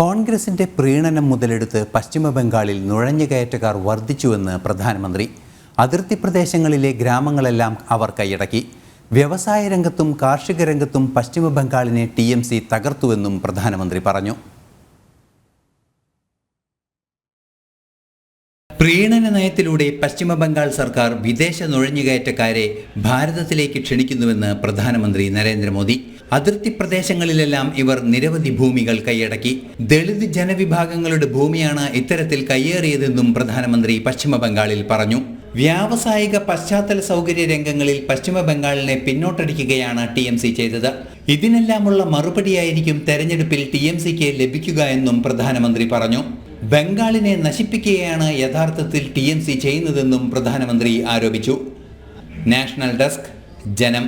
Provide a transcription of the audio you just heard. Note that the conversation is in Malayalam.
കോൺഗ്രസിന്റെ പ്രീണനം മുതലെടുത്ത് പശ്ചിമബംഗാളിൽ നുഴഞ്ഞുകയറ്റക്കാർ വർദ്ധിച്ചുവെന്ന് പ്രധാനമന്ത്രി. അതിർത്തി പ്രദേശങ്ങളിലെ ഗ്രാമങ്ങളെല്ലാം അവർ കൈയടക്കി. വ്യവസായ രംഗത്തും കാർഷിക രംഗത്തും പശ്ചിമബംഗാളിനെ ടി എം സി തകർത്തുവെന്നും പ്രധാനമന്ത്രി പറഞ്ഞു. പ്രീണന നയത്തിലൂടെ പശ്ചിമ ബംഗാൾ സർക്കാർ വിദേശ നുഴഞ്ഞുകയറ്റക്കാരെ ഭാരതത്തിലേക്ക് ക്ഷണിക്കുന്നുവെന്ന് പ്രധാനമന്ത്രി നരേന്ദ്രമോദി. അതിർത്തി പ്രദേശങ്ങളിലെല്ലാം ഇവർ നിരവധി ഭൂമികൾ കൈയടക്കി. ദളിത് ജനവിഭാഗങ്ങളുടെ ഭൂമിയാണ് ഇത്തരത്തിൽ കയ്യേറിയതെന്നും പ്രധാനമന്ത്രി പശ്ചിമ ബംഗാളിൽ പറഞ്ഞു. വ്യാവസായിക പശ്ചാത്തല സൗകര്യ രംഗങ്ങളിൽ പശ്ചിമ ബംഗാളിനെ പിന്നോട്ടടിക്കുകയാണ് ടി എം സി ചെയ്തത്. ഇതിനെല്ലാമുള്ള മറുപടിയായിരിക്കും തെരഞ്ഞെടുപ്പിൽ ടി എം സിക്ക് ലഭിക്കുക എന്നും പ്രധാനമന്ത്രി പറഞ്ഞു. ബംഗാളിനെ നശിപ്പിക്കുകയാണ് യഥാർത്ഥത്തിൽ ടി എം സി ചെയ്യുന്നതെന്നും പ്രധാനമന്ത്രി ആരോപിച്ചു. നാഷണൽ ഡെസ്ക് ജനം